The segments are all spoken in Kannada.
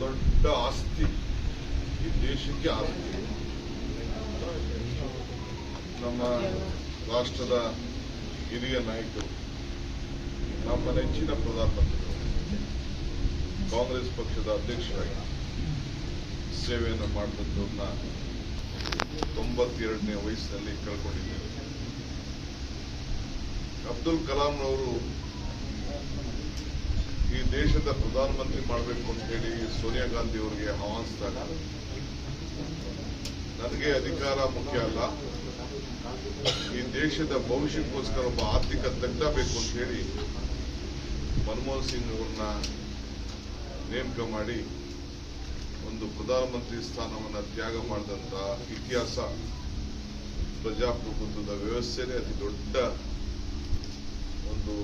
ಬಹುದೊಡ್ಡ ಆಸ್ತಿ ಈ ದೇಶಕ್ಕೆ ಆಸ್ತಿ ನಮ್ಮ ರಾಷ್ಟ್ರದ ಹಿರಿಯ ನಾಯಕರು, ನಮ್ಮ ನೆಚ್ಚಿನ ಪ್ರಧಾನಮಂತ್ರಿಗಳು, ಕಾಂಗ್ರೆಸ್ ಪಕ್ಷದ ಅಧ್ಯಕ್ಷರಾಗಿ ಸೇವೆಯನ್ನು ಮಾಡಿದಂಥವ್ರನ್ನ ತೊಂಬತ್ತೆರಡನೇ ವಯಸ್ಸಿನಲ್ಲಿ ಕಳ್ಕೊಂಡಿದ್ದೇವೆ. ಅಬ್ದುಲ್ ಕಲಾಂರವರು ಈ ದೇಶದ ಪ್ರಧಾನಮಂತ್ರಿ ಮಾಡಬೇಕು ಅಂತ ಹೇಳಿ ಸೋನಿಯಾ ಗಾಂಧಿ ಅವರಿಗೆ ಆಹ್ವಾನಿಸಿದಾಗ ನನಗೆ ಅಧಿಕಾರ ಮುಖ್ಯ ಅಲ್ಲ. ಈ ದೇಶದ ಭವಿಷ್ಯಕ್ಕೋಸ್ಕರ ಒಬ್ಬ ಆರ್ಥಿಕ ತಜ್ಞ ಬೇಕು ಅಂತ ಹೇಳಿ ಮನಮೋಹನ್ ಸಿಂಗ್ ಅವ್ರನ್ನ ನೇಮಕ ಮಾಡಿ ಒಂದು ಪ್ರಧಾನಮಂತ್ರಿ ಸ್ಥಾನವನ್ನ ತ್ಯಾಗ ಮಾಡಿದಂತ ಇತಿಹಾಸ ಪ್ರಜಾಪ್ರಭುತ್ವದ ವ್ಯವಸ್ಥೆನೇ ಅತಿ ದೊಡ್ಡ ಒಂದು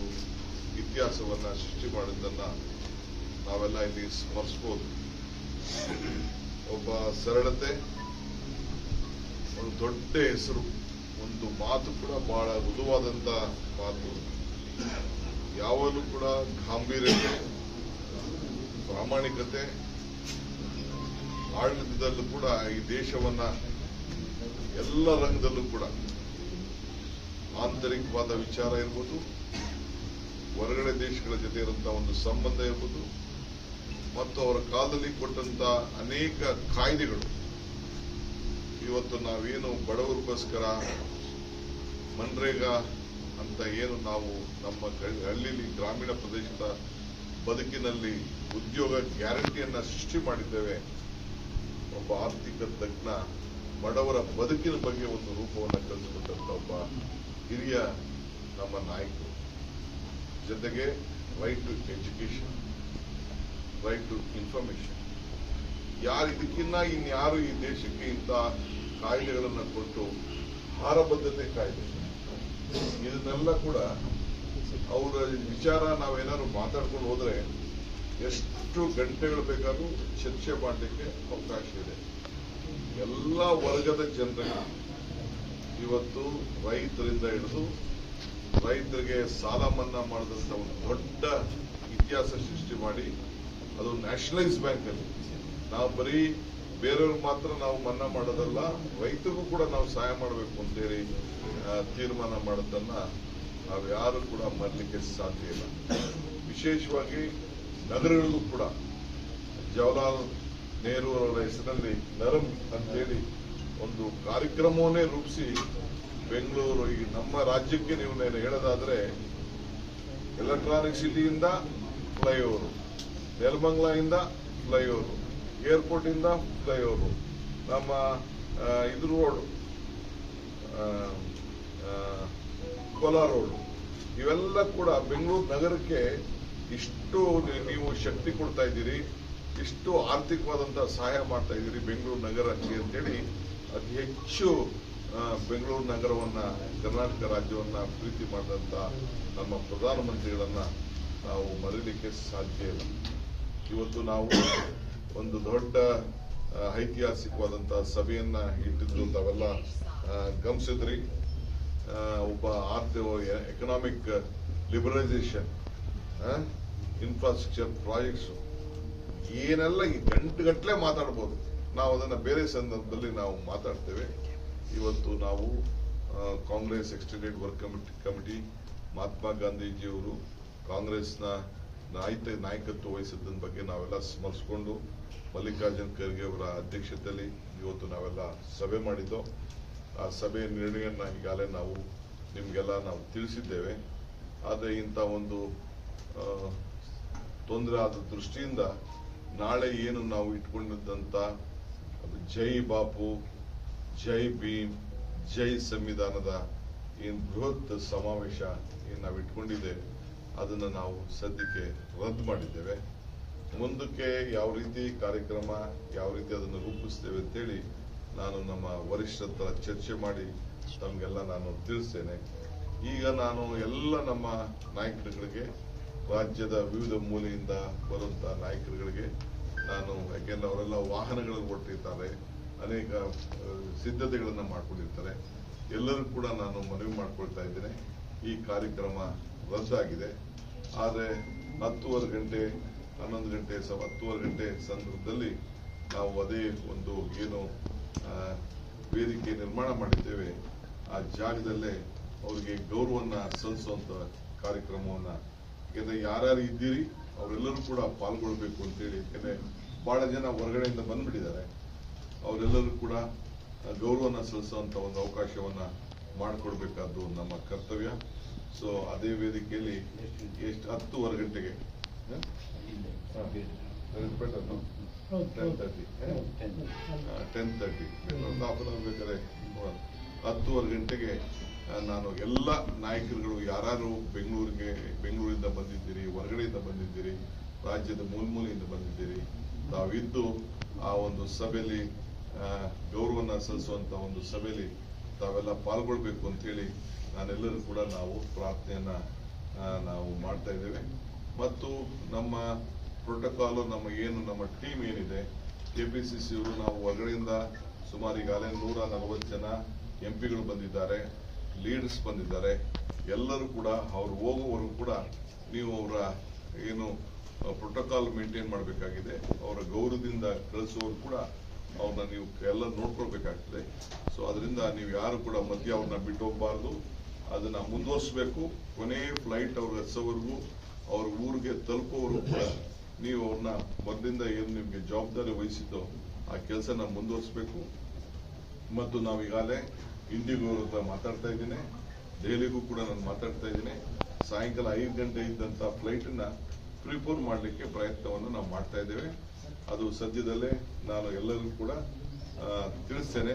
ಇತಿಹಾಸವನ್ನ ಸೃಷ್ಟಿ ಮಾಡಿದ್ದನ್ನ ನಾವೆಲ್ಲ ಇಲ್ಲಿ ಸ್ಮರಿಸಬಹುದು ಒಬ್ಬ ಸರಳತೆ, ಒಂದು ದೊಡ್ಡ ಹೆಸರು, ಒಂದು ಮಾತು ಕೂಡ ಬಹಳ ಮೃದುವಾದಂತ ಮಾತು. ಯಾವಾಗಲೂ ಕೂಡ ಗಾಂಭೀರ್ಯತೆ, ಪ್ರಾಮಾಣಿಕತೆ, ಆಡಳಿತದಲ್ಲೂ ಕೂಡ ಈ ದೇಶವನ್ನ ಎಲ್ಲ ರಂಗದಲ್ಲೂ ಕೂಡ ಆಂತರಿಕವಾದ ವಿಚಾರ ಇರ್ಬೋದು. ಹೊರಗಡೆ ದೇಶಗಳ ಜೊತೆ ಇರುವಂತಹ ಒಂದು ಸಂಬಂಧ ಇರ್ಬೋದು, ಮತ್ತು ಅವರ ಕಾಲದಲ್ಲಿ ಕೊಟ್ಟಂತ ಅನೇಕ ಕಾಯ್ದೆಗಳು. ಇವತ್ತು ನಾವೇನು ಬಡವರಿಗೋಸ್ಕರ ಮನ್ರೇಗಾ ಅಂತ ಏನು ನಾವು ನಮ್ಮ ಹಳ್ಳಿಲಿ ಗ್ರಾಮೀಣ ಪ್ರದೇಶದ ಬದುಕಿನಲ್ಲಿ ಉದ್ಯೋಗ ಗ್ಯಾರಂಟಿಯನ್ನ ಸೃಷ್ಟಿ ಮಾಡಿದ್ದೇವೆ. ಒಬ್ಬ ಆರ್ಥಿಕ ತಜ್ಞ ಬಡವರ ಬದುಕಿನ ಬಗ್ಗೆ ಒಂದು ರೂಪವನ್ನು ಕಲಿಸಿಕೊಟ್ಟಂತ ಒಬ್ಬ ಹಿರಿಯ ನಮ್ಮ ನಾಯಕರು. ಜೊತೆಗೆ right to education right to information ಯಾರು ಇದಕ್ಕಿನ್ನ ಇನ್ಯಾರು ಈ ದೇಶಕ್ಕೆ ಇಂಥ ಕಾಯ್ದೆಗಳನ್ನು ಕೊಟ್ಟು ಆಹಾರ ಬದ್ಧತೆ ಕಾಯ್ದೆ? ಇದನ್ನೆಲ್ಲ ಕೂಡ ಅವರ ವಿಚಾರ ನಾವೇನಾದ್ರು ಮಾತಾಡ್ಕೊಂಡು ಹೋದ್ರೆ ಎಷ್ಟು ಗಂಟೆಗಳು ಬೇಕಾದ್ರೂ ಚರ್ಚೆ ಮಾಡಲಿಕ್ಕೆ ಅವಕಾಶ ಇದೆ. ಎಲ್ಲ ವರ್ಗದ ಜನರಿಗೆ ಇವತ್ತು ರೈತರಿಂದ ಹಿಡಿದು ರೈತರಿಗೆ ಸಾಲ ಮನ್ನಾ ಮಾಡಿದಂತ ಒಂದು ದೊಡ್ಡ ಇತಿಹಾಸ ಸೃಷ್ಟಿ ಮಾಡಿ ಅದು ನ್ಯಾಷನಲೈಸ್ ಬ್ಯಾಂಕ್ ಅಲ್ಲಿ. ನಾವು ಬರೀ ಬೇರೆಯವ್ರು ಮಾತ್ರ ನಾವು ಮನ್ನಾ ಮಾಡೋದಲ್ಲ, ರೈತರಿಗೂ ಕೂಡ ನಾವು ಸಹಾಯ ಮಾಡಬೇಕು ಅಂತೇಳಿ ತೀರ್ಮಾನ ಮಾಡೋದನ್ನ ನಾವು ಯಾರು ಕೂಡ ಮರಲಿಕ್ಕೆ ಸಾಧ್ಯ ಇಲ್ಲ. ವಿಶೇಷವಾಗಿ ನಗರಗಳಿಗೂ ಕೂಡ, ಜವಾಹರ್ಲಾಲ್ ನೆಹರು ಅವರ ಹೆಸರಿನಲ್ಲಿ ನರಂ ಅಂತೇಳಿ ಒಂದು ಕಾರ್ಯಕ್ರಮವನ್ನೇ ರೂಪಿಸಿ ಬೆಂಗಳೂರು, ಈ ನಮ್ಮ ರಾಜ್ಯಕ್ಕೆ ನೀವು ನಾನು ಹೇಳೋದಾದ್ರೆ ಎಲೆಕ್ಟ್ರಾನಿಕ್ ಸಿಟಿಯಿಂದ ಫ್ಲೈಓವರ್ ಇಂದ ಫ್ಲೈಓವರ್ ಏರ್ಪೋರ್ಟ್ ಇಂದ ಫ್ಲೈಓವರ್ ನಮ್ಮ ಇದು ರೋಡ್ ಕೋಲಾರ ರೋಡ್ ಇವೆಲ್ಲ ಕೂಡ ಬೆಂಗಳೂರು ನಗರಕ್ಕೆ ಇಷ್ಟು ನೀವು ಶಕ್ತಿ ಕೊಡ್ತಾ ಇದ್ದೀರಿ, ಇಷ್ಟು ಆರ್ಥಿಕವಾದಂತಹ ಸಹಾಯ ಮಾಡ್ತಾ ಇದ್ದೀರಿ ಬೆಂಗಳೂರು ನಗರಕ್ಕೆ ಅಂತೇಳಿ ಅತಿ ಹೆಚ್ಚು ಬೆಂಗಳೂರು ನಗರವನ್ನ, ಕರ್ನಾಟಕ ರಾಜ್ಯವನ್ನ ಪ್ರೀತಿ ಮಾಡಿದಂತ ನಮ್ಮ ಪ್ರಧಾನಮಂತ್ರಿಗಳನ್ನ ನಾವು ಮರೀಲಿಕ್ಕೆ ಸಾಧ್ಯ ಇಲ್ಲ. ಇವತ್ತು ನಾವು ಒಂದು ದೊಡ್ಡ ಐತಿಹಾಸಿಕವಾದಂಥ ಸಭೆಯನ್ನ ಇಟ್ಟಿದ್ದು ತಾವೆಲ್ಲ ಗಮನಿಸಿದ್ರಿ. ಒಬ್ಬ ಆರ್ಥಿಕ ಎಕನಾಮಿಕ್ ಲಿಬರಲೈಸೇಷನ್ ಇನ್ಫ್ರಾಸ್ಟ್ರಕ್ಚರ್ ಪ್ರಾಜೆಕ್ಟ್ಸ್ ಏನೆಲ್ಲ ಈ ಗಂಟು ಗಟ್ಟಲೆ ಮಾತಾಡ್ಬೋದು, ನಾವು ಅದನ್ನ ಬೇರೆ ಸಂದರ್ಭದಲ್ಲಿ ನಾವು ಮಾತಾಡ್ತೇವೆ. ಇವತ್ತು ನಾವು Congress extended work committee committee, Mahatma ಗಾಂಧೀಜಿಯವರು ಕಾಂಗ್ರೆಸ್ನ ನಾಯಕ, ನಾಯಕತ್ವ ವಹಿಸಿದ್ದನ್ನ ಬಗ್ಗೆ ನಾವೆಲ್ಲ ಸ್ಮರಿಸಿಕೊಂಡು ಮಲ್ಲಿಕಾರ್ಜುನ್ ಖರ್ಗೆ ಅವರ ಅಧ್ಯಕ್ಷತೆಯಲ್ಲಿ ಇವತ್ತು ನಾವೆಲ್ಲ ಸಭೆ ಮಾಡಿದ್ದು. ಆ ಸಭೆಯ ನಿರ್ಣಯನ ಈಗಾಗಲೇ ನಾವು ನಿಮಗೆಲ್ಲ ನಾವು ತಿಳಿಸಿದ್ದೇವೆ. ಆದರೆ ಇಂಥ ಒಂದು ತೊಂದರೆ ಆದ ದೃಷ್ಟಿಯಿಂದ ನಾಳೆ ಏನು ನಾವು ಇಟ್ಕೊಂಡಿದ್ದಂಥ ಜೈ ಬಾಪು ಜೈ ಭೀಮ್, ಜೈ ಸಂವಿಧಾನದ ಏನು ಬೃಹತ್ ಸಮಾವೇಶ ಏನು ನಾವು ಇಟ್ಕೊಂಡಿದ್ದೇವೆ ಅದನ್ನು ನಾವು ಸದ್ಯಕ್ಕೆ ರದ್ದು ಮಾಡಿದ್ದೇವೆ. ಮುಂದಕ್ಕೆ ಯಾವ ರೀತಿ ಕಾರ್ಯಕ್ರಮ, ಯಾವ ರೀತಿ ಅದನ್ನು ರೂಪಿಸ್ತೇವೆ ಅಂತೇಳಿ ನಾನು ನಮ್ಮ ವರಿಷ್ಠರ ಚರ್ಚೆ ಮಾಡಿ ತಮಗೆಲ್ಲ ನಾನು ತಿಳಿಸ್ತೇನೆ. ಈಗ ನಾನು ಎಲ್ಲ ನಮ್ಮ ನಾಯಕರುಗಳಿಗೆ, ರಾಜ್ಯದ ವಿವಿಧ ಮೂಲೆಯಿಂದ ಬರುವಂತ ನಾಯಕರುಗಳಿಗೆ ನಾನು, ಯಾಕೆಂದ್ರೆ ಅವರೆಲ್ಲ ವಾಹನಗಳಲ್ಲಿ ಹೊರಟಿರ್ತಾರೆ ಅನೇಕ ಸಿದ್ಧತೆಗಳನ್ನು ಮಾಡ್ಕೊಂಡಿರ್ತಾರೆ. ಎಲ್ಲರೂ ಕೂಡ ನಾನು ಮನವಿ ಮಾಡ್ಕೊಳ್ತಾ ಇದ್ದೇನೆ. ಈ ಕಾರ್ಯಕ್ರಮ ರದ್ದಾಗಿದೆ ಆದರೆ ಹತ್ತುವರೆ ಗಂಟೆ, ಹನ್ನೊಂದು ಗಂಟೆ ಸ ಹತ್ತುವರೆ ಗಂಟೆ ಸಂದರ್ಭದಲ್ಲಿ ನಾವು ಅದೇ ಒಂದು ಏನು ವೇದಿಕೆ ನಿರ್ಮಾಣ ಮಾಡಿದ್ದೇವೆ. ಆ ಜಾಗದಲ್ಲೇ ಅವರಿಗೆ ಗೌರವನ್ನ ಸಲ್ಲಿಸುವಂತ ಕಾರ್ಯಕ್ರಮವನ್ನ. ಯಾಕೆಂದರೆ ಯಾರ್ಯಾರು ಇದ್ದೀರಿ, ಅವರೆಲ್ಲರೂ ಕೂಡ ಪಾಲ್ಗೊಳ್ಬೇಕು ಅಂತೇಳಿ. ಯಾಕೆಂದರೆ ಬಹಳ ಜನ ಹೊರಗಡೆಯಿಂದ ಬಂದ್ಬಿಟ್ಟಿದ್ದಾರೆ. ಅವರೆಲ್ಲರೂ ಕೂಡ ಗೌರವನ ಸಲ್ಲಿಸುವಂತ ಒಂದು ಅವಕಾಶವನ್ನ ಮಾಡಿಕೊಡ್ಬೇಕಾದ್ದು ನಮ್ಮ ಕರ್ತವ್ಯ. ಸೊ ಅದೇ ವೇದಿಕೆಯಲ್ಲಿ ಎಷ್ಟು ಹತ್ತುವರೆ ಗಂಟೆಗೆ? Ten thirty ten thirty half an ಬೇಕಾದ್ರೆ. ಹತ್ತುವರೆ ಗಂಟೆಗೆ ನಾನು ಎಲ್ಲ ನಾಯಕರುಗಳು ಯಾರು ಬೆಂಗಳೂರಿಗೆ, ಬೆಂಗಳೂರಿಂದ ಬಂದಿದ್ದೀರಿ, ಹೊರಗಡೆಯಿಂದ ಬಂದಿದ್ದೀರಿ, ರಾಜ್ಯದ ಮೂಲ ಮೂಲೆಯಿಂದ ಬಂದಿದ್ದೀರಿ, ತಾವಿದ್ದು ಆ ಒಂದು ಸಭೆಯಲ್ಲಿ ಗೌರವನ ಸಲ್ಲಿಸುವಂತ ಒಂದು ಸಭೆಯಲ್ಲಿ ತಾವೆಲ್ಲ ಪಾಲ್ಗೊಳ್ಬೇಕು ಅಂತ ಹೇಳಿ ನಾನೆಲ್ಲರೂ ಕೂಡ ನಾವು ಪ್ರಾರ್ಥನೆಯನ್ನ ನಾವು ಮಾಡ್ತಾ ಇದ್ದೇವೆ. ಮತ್ತು ನಮ್ಮ ಪ್ರೋಟೋಕಾಲ್ ನಮ್ಮ ಏನು, ನಮ್ಮ ಟೀಮ್ ಏನಿದೆ ಕೆಪಿಸಿಸಿ ಅವರು ನಾವು ಹೊರಗಡೆಯಿಂದ ಸುಮಾರು ಈಗಾಗಲೇ ನೂರ ನಲವತ್ತು ಜನ ಎಂಪಿಗಳು ಬಂದಿದ್ದಾರೆ ಲೀಡರ್ಸ್ ಬಂದಿದ್ದಾರೆ. ಎಲ್ಲರೂ ಕೂಡ ಅವ್ರು ಹೋಗುವವರೆಗೂ ಕೂಡ ನೀವು ಅವರ ಏನು ಪ್ರೋಟೋಕಾಲ್ ಮೇಂಟೈನ್ ಮಾಡಬೇಕಾಗಿದೆ. ಅವರ ಗೌರವದಿಂದ ಕಳಿಸುವವರು ಕೂಡ ಅವ್ರನ್ನ ನೀವು ಎಲ್ಲ ನೋಡ್ಕೊಳ್ಬೇಕಾಗ್ತದೆ. ಸೊ ಅದರಿಂದ ನೀವು ಯಾರು ಕೂಡ ಮಧ್ಯ ಅವ್ರನ್ನ ಬಿಟ್ಟು ಹೋಗಬಾರ್ದು ಅದನ್ನ ಮುಂದುವರಿಸಬೇಕು. ಕೊನೆ ಫ್ಲೈಟ್ ಅವ್ರ ಹಚ್ಚೋವರೆಗೂ ಅವ್ರ ಊರಿಗೆ ತಲುಪೋವರೆಗೂ ಕೂಡ ನೀವು ಅವ್ರನ್ನ ಮೊದಲಿಂದ ಏನು ನಿಮಗೆ ಜವಾಬ್ದಾರಿ ವಹಿಸಿದ್ದೋ ಆ ಕೆಲಸನ ಮುಂದುವರಿಸಬೇಕು. ಮತ್ತು ನಾವು ಈಗಾಗಲೇ ಇಂಡಿಗೋ ಹತ್ರ ಮಾತಾಡ್ತಾ ಇದ್ದೀನಿ. ದೆಹಲಿಗೂ ಕೂಡ ನಾನು ಮಾತಾಡ್ತಾ ಇದ್ದೀನಿ. ಸಾಯಂಕಾಲ ಐದು ಗಂಟೆ ಇದ್ದಂತ ಫ್ಲೈಟ್ನ ಪ್ರಿಪೋರ್ ಮಾಡಲಿಕ್ಕೆ ಪ್ರಯತ್ನವನ್ನು ನಾವು ಮಾಡ್ತಾ ಇದ್ದೇವೆ. ಅದು ಸದ್ಯದಲ್ಲೇ ನಾನು ಎಲ್ಲರಿಗೂ ಕೂಡ ತಿಳಿಸ್ತೇನೆ.